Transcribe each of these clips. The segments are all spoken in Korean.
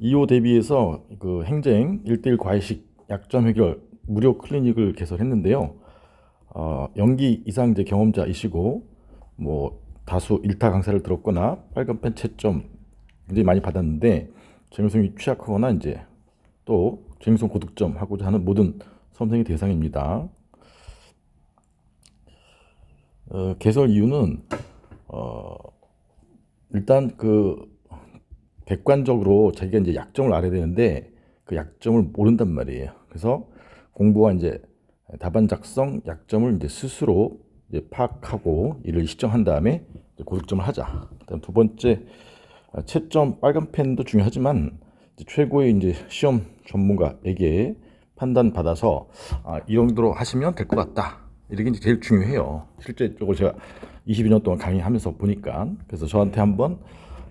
2호 대비해서 그 행정 1대1 과외식 약점 해결 무료 클리닉을 개설했는데요. 어, 연기 이상 이제 경험자이시고 뭐 다수 일타 강사를 들었거나 빨간펜 채점 굉장히 많이 받았는데 정성이 취약하거나 이제 또 정성 고득점 하고자 하는 모든 수험생의 대상입니다. 어, 개설 이유는 어, 일단 그 객관적으로 자기가 이제 약점을 알아야 되는데 그 약점을 모른단 말이에요. 그래서 공부와 이제 답안 작성 약점을 이제 스스로 이제 파악하고 이를 시정한 다음에 이제 고득점을 하자. 그다음 두 번째 아, 채점 빨간 펜도 중요하지만 이제 최고의 이제 시험 전문가에게 판단 받아서 아, 이 정도로 하시면 될 것 같다. 이게 이제 제일 중요해요. 실제 쪽을 제가 22년 동안 강의하면서 보니까 그래서 저한테 한번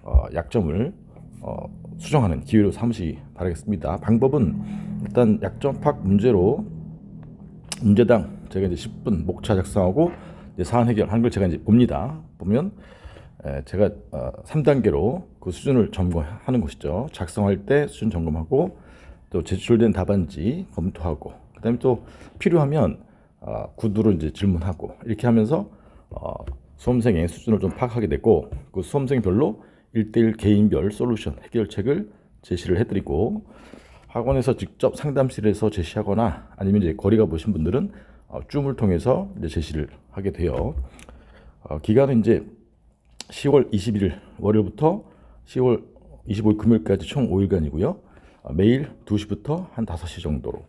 어, 약점을 어, 수정하는 기회로 삼으시기 바라겠습니다. 방법은 일단 약점 파악 문제로 문제당 제가 이제 10분 목차 작성하고 이제 사안 해결하는 걸 제가 이제 봅니다. 보면 에, 제가 어, 3단계로 그 수준을 점검하는 것이죠. 작성할 때 수준 점검하고 또 제출된 답안지 검토하고 그다음에 또 필요하면 어, 구두로 이제 질문하고 이렇게 하면서 어, 수험생의 수준을 좀 파악하게 되고 그 수험생별로 1대1 개인별 솔루션 해결책을 제시를 해드리고 학원에서 직접 상담실에서 제시하거나 아니면 이제 거리가 보신 분들은 어, 줌을 통해서 이제 제시를 하게 돼요. 어, 기간은 이제 10월 21일 월요일부터 10월 25일 금요일까지 총 5일간이고요. 어, 매일 2시부터 한 5시 정도로.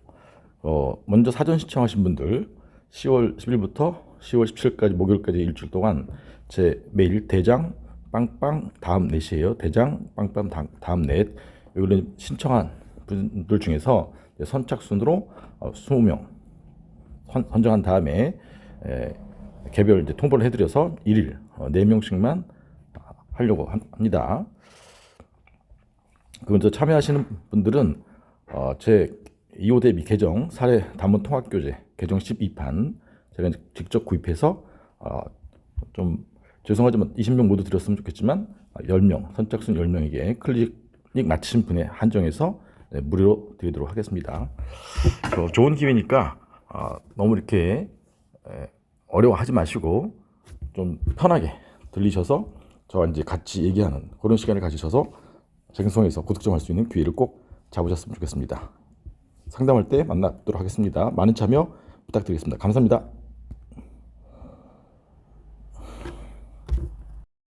어, 먼저 사전 시청하신 분들 10월 10일부터 10월 17일까지 목요일까지 일주일 동안 제 매일 대장 빵빵 다음 넷이에요. 대장 빵빵 다음, 넷. 여기는 신청한 분들 중에서 선착순으로 어, 20명 선, 선정한 다음에 에, 개별 이제 통보를 해드려서 일일 어, 4명씩만 하려고 합- 합니다. 그 먼저 참여하시는 분들은 어, 제 2호 대비 개정 사례 단문 통합 교재 개정 12판 제가 직접 구입해서 어, 좀 죄송하지만 20명 모두 드렸으면 좋겠지만 아, 10명 선착순 10명에게 클릭 마친 분에 한정해서 네, 무료로 드리도록 하겠습니다. 어, 좋은 기회니까 어, 너무 이렇게 에, 어려워하지 마시고 좀 편하게 들리셔서 저와 이제 같이 얘기하는 그런 시간을 가지셔서 쟁성에서 고득점할 수 있는 기회를 꼭 잡으셨으면 좋겠습니다. 상담할 때 만나도록 하겠습니다. 많은 참여 부탁드리겠습니다. 감사합니다.